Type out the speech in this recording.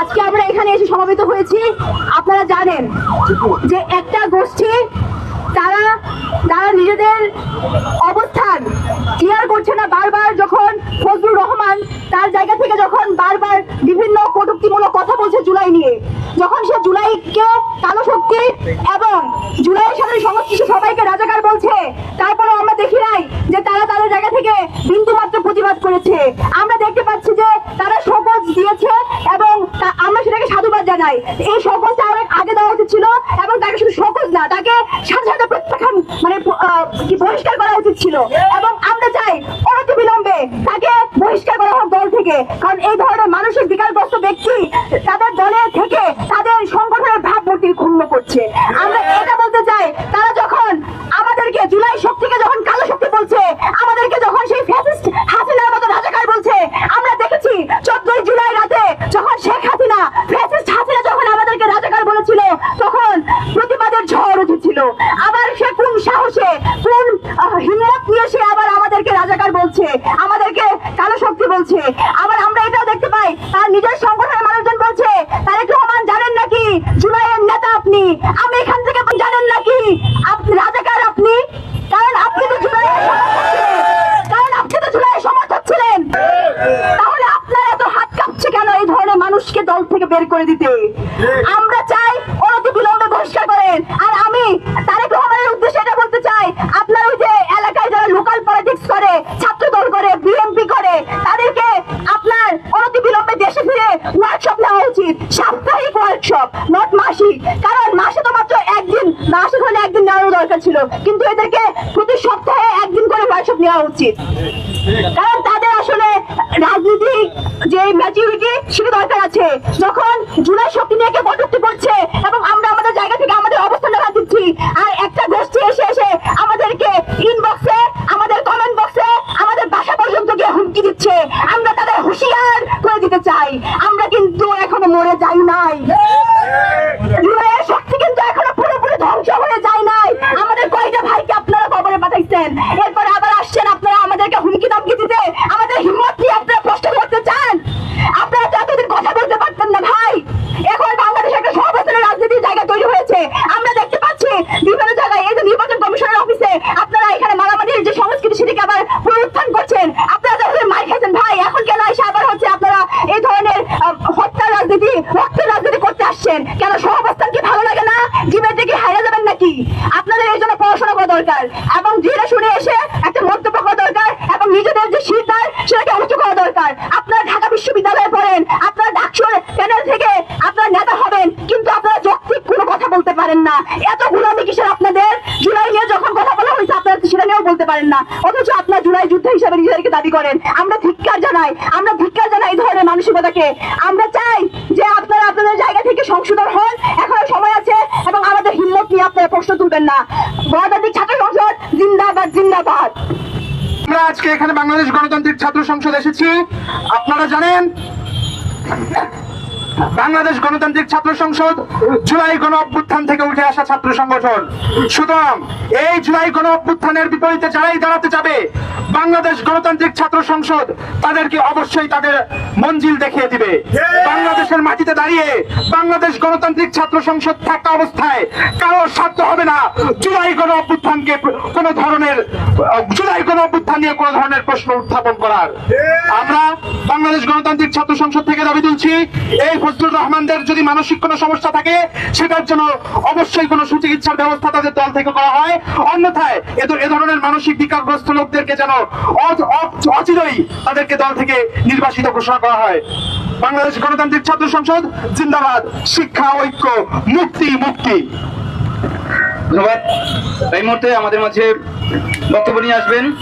আজকে আমরা এখানে এসে সমবেত হয়েছি। আপনারা জানেন যে একটা গোষ্ঠী, তারা তারা নিজেদের অবস্থান ক্লিয়ার করছে না। বারবার যখন ফজলুর রহমান তার জায়গা থেকে যখন বারবার বিভিন্ন কটুক্তিমূলক কথা বলছে জুলাই নিয়ে, যখন সে জুলাইকে কালো শক্তি এবং জুলাইয়ের সাথে সংশ্লিষ্ট সবাইকে রাজাকার বলছে তারপরে আমরা দেখি নাই যে তারা তাদের জায়গা থেকে বিন্দু মাত্র প্রতিবাদ করেছে আমরা দেখতে পাচ্ছি যে তারা শপথ দিয়েছে এবং তা- আমরা সেটাকে সাধুবাদ জানাই এই শপথটা অনেক আগে দেওয়া উচিত ছিল এবং তাকে শুধু শপথ না তাকে সাথে সাথে প্রত্যাখ্যান মানে বহিষ্কার করা উচিত ছিল। এবং আমরা চাই অনতি বিলম্বে তাকে বহিষ্কার করা হোক দল থেকে। কারণ এই ধরনের মানসিক বিকারগ্রস্ত ব্যক্তি তাদের দলে থেকে তাদের সংগঠনের ভাবমূর্তি ক্ষুণ্ণ করছে আমরা এটা বলতে চাই তারা যখন আমাদেরকে জুলাই শক্তিকে যখন কালো শক্তি বলছে আমাদেরকে যখন সেই ফ্যাসিস্ট হাসিনার মতো রাজাকার বলছে আমরা দেখেছি চোদ্দই জুলাই রাতে যখন শেখ হাসিনা ফ্যাসিস্ট হাসিনা যখন আমাদেরকে রাজাকার বলেছিল তখন প্রতিবাদের ঝড় উঠেছিল আবার সে কোন সাহসে কোন আহ, হিম্মত নিয়ে সে আবার আমাদেরকে রাজাকার বলছে আমাদেরকে কালো শক্তি বলছে। আবার আমরা এটাও দেখতে পাই, তার নিজের সংগঠনের মানুষজন বলছে তারেক রহমান জানেন নাকি? জুলাইয়ের নেতা আপনি। আমি এখান থেকে জানেন নাকি? আপনি রাজাকার আপনি? কারণ আপনি তো জুলাইয়ের কারণ আপনি তো জুলাইয়ের সমর্থক ছিলেন। তাহলে আপনার এত হাত কাঁপছে কেন এই ধরনের মানুষকে দল থেকে বের করে দিতে? আমরা চাই অনতি বিলম্বে বহিষ্কার করেন। আর আমি তারেক রহমানের উদ্দেশ্যে এটা বলতে চাই আপনার ওই যে এলাকায় যারা লোকাল পলিটিক্স করে ছাত্র দল করে বিএনপি করে তাদেরকে আপনার অনতি বিলম্বে দেশে ফিরে ওয়ার্কশপ নেওয়া উচিত সাপ্তাহিক ওয়ার্কশপ নট মাসিক। কারণ মাসে তো মাত্র একদিন, মাসে হলে একদিন নেওয়ার দরকার ছিল। কিন্তু এদেরকে প্রতি সপ্তাহে একদিন করে ওয়ার্কশপ নেওয়া উচিত। কারণ তাদের আসলে রাজনীতিক যে ম্যাচুরিটি সেটা দরকার আছে। যখন জুলাই শক্তি নিয়ে কে করছে, এবং আমরা আমাদের অবস্থান জানা দিচ্ছি আর একটা গোষ্ঠী এসে এসে আমাদেরকে ইনবক্সে আমাদের কমেন্ট বক্সে আমাদের বাসা পর্যন্ত গিয়ে হুমকি দিচ্ছে আমরা তাদের হুঁশিয়ার করে দিতে চাই। আমরা কিন্তু এখনও মরে যাই নাই। জুলাইয়ের শক্তি কিন্তু এখনও পুরোপুরি ধ্বংস হয়ে যায় কি ভালো লাগে না? জীবনটা কি হারিয়ে যাবেন নাকি? আপনাদের এই জন্য পড়াশোনা করা দরকার। এবং জেনে শুনে এসে একটা মন্তব্য করা দরকার এবং নিজেদের যে সিদ্ধার সেটাকে উঁচু করা দরকার। আপনারা ঢাকা বিশ্ববিদ্যালয়ে পড়েন, আপনারা ডাকসুর প্যানেল থেকে আপনারা নেতা হবেন, কিন্তু আপনারা যৌক্তিক কোনো কথা বলতে পারেন না। এত গুলামি কিসের আপনাদের? জুলাই নিয়ে যখন কথা বলা হয়েছে, আপনারা সেটা নিয়েও বলতে পারেন না। অথচ আপনারা জুলাই যুদ্ধ হিসাবে নিজেদেরকে দাবি করেন। আমরা ধিক্কার জানাই, আমরা ধিক্কার জানাই এই ধরনের মানসিকতাকে। আমরা চাই যে আপনারা আপনাদের জায়গা থেকে সংশোধন হন এখনও সময় আছে এবং আমাদের হিম্মত নিয়ে আপনারা প্রশ্ন তুলবেন না। গণতান্ত্রিক ছাত্র সংসদ জিন্দাবাদ জিন্দাবাদ। আমরা আজকে এখানে বাংলাদেশ গণতান্ত্রিক ছাত্র সংসদ এসেছি। আপনারা জানেন বাংলাদেশ গণতান্ত্রিক ছাত্র সংসদ জুলাই গণ অভ্যুত্থান থেকে উঠে আসা ছাত্র সংগঠন। সুতরাং এই জুলাই গণ অভ্যুত্থানের বিপরীতে যারাই দাঁড়াতে যাবে বাংলাদেশ গণতান্ত্রিক ছাত্র সংসদ তাদেরকে অবশ্যই তাদের মঞ্জিল দেখিয়ে দিবে। বাংলাদেশের মাটিতে দাঁড়িয়ে বাংলাদেশ গণতান্ত্রিক ছাত্র সংসদ থাকা অবস্থায় কারোর সাধ্য হবে না। জুলাই গণ অভ্যুত্থানকে কোন ধরনের জুলাই গণ অভ্যুত্থান নিয়ে কোন ধরনের প্রশ্ন উত্থাপন করার। আমরা বাংলাদেশ গণতান্ত্রিক ছাত্র সংসদ থেকে দাবি তুলছি এই ফজলুর রহমানদের যদি মানসিক কোনো সমস্যা থাকে, সেটার জন্য অবশ্যই কোনো সুচিকিৎসার ব্যবস্থা তাদের দল থেকে করা হয়। অন্যথায় এ ধরনের মানসিক বিকারগ্রস্ত লোকদেরকে যেন অ- অ- তাদেরকে দল থেকে নির্বাসিত ঘোষণা করা হয়। বাংলাদেশ গণতান্ত্রিক ছাত্র সংসদ, জিন্দাবাদ, শিক্ষা, ঐক্য, মুক্তি মুক্তি। ধন্যবাদ। এই মুহূর্তে আমাদের মাঝে বক্তব্য নিয়ে আসবেন।